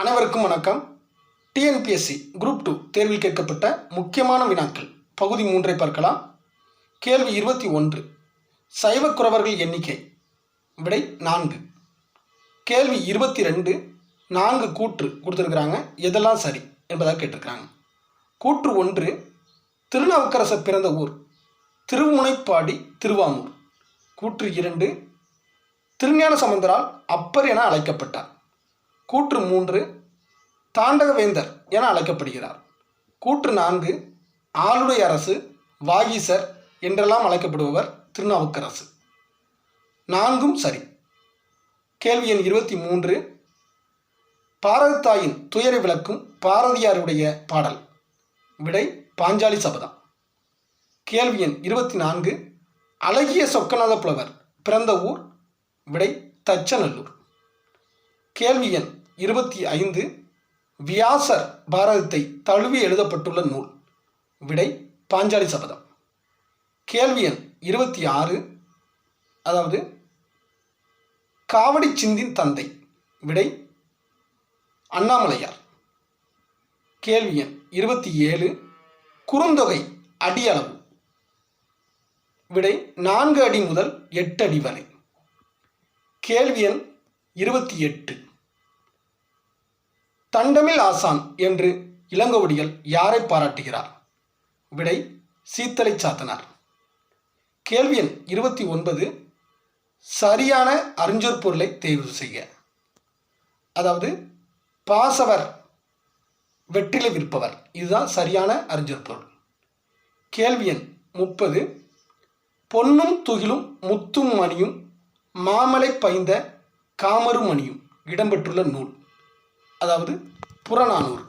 அனைவருக்கும் வணக்கம். TNPSC group two தேர்வில் கேட்கப்பட்ட முக்கியமான வினாக்கள். பகுதி மூன்றை பார்க்கலாம். கேள்வி இருபத்தி ஒன்று. சைவக்குறவர்கள் எண்ணிக்கை. விடை நான்கு. கேள்வி இருபத்தி ரெண்டு. நான்கு கூற்று கொடுத்துருக்குறாங்க. எதெல்லாம் சரி என்பதாக கேட்டிருக்கிறாங்க. கூற்று ஒன்று. திருநாவுக்கரசர் பிறந்த ஊர். திருமுனைப்பாடி திருவாமூர். கூற்று இரண்டு. திருஞான சம்பந்தரால் அப்பர் என அழைக்கப்பட்டார். கூற்று மூன்று தாண்டகவேந்தர் என அழைக்கப்படுகிறார். கூற்று நான்கு ஆளுடைய அரசு வாகீசர் என்றெல்லாம் அழைக்கப்படுபவர் திருநாவுக்கரசு. நான்கும் சரி. கேள்வி எண் இருபத்தி மூன்று பாரதத்தாயின் துயரை விளக்கும் பாரதியாருடைய பாடல். விடை பாஞ்சாலி சபதம். கேள்வி எண் இருபத்தி நான்கு அழகிய சொக்கநாத புலவர் பிறந்த ஊர். விடை தச்சநல்லூர். கேள்வி எண் இருபத்தி ஐந்து வியாசர் பாரதத்தை தழுவி எழுதப்பட்டுள்ள நூல். விடை பாஞ்சாலி சபதம். கேள்வி எண் இருபத்தி ஆறு அதாவது காவடி சிந்தின் தந்தை. விடை அண்ணாமலையார். கேள்வி எண் இருபத்தி ஏழு குறுந்தொகை அடியளவு. விடை நான்கு அடி முதல் எட்டு அடி வரை. கேள்வி எண் இருபத்தி எட்டு. தண்டமில் ஆசான் என்று இளங்கோவடிகள் யாரை பாராட்டுகிறார்? விடை சீத்தலை சாத்தனார். கேள்வி எண் இருபத்தி ஒன்பது சரியான அறிஞர் பொருளை தேர்வு செய்ய. அதாவது பாசவர் வெற்றிலை விற்பவர். இதுதான் சரியான அறிஞர் பொருள். கேள்வி எண் முப்பது பொன்னும் துகிலும் முத்தும் மணியும் மாமலை பைந்த காமரும் மணியும் இடம்பெற்றுள்ள நூல். அதாவது புறநானூறு.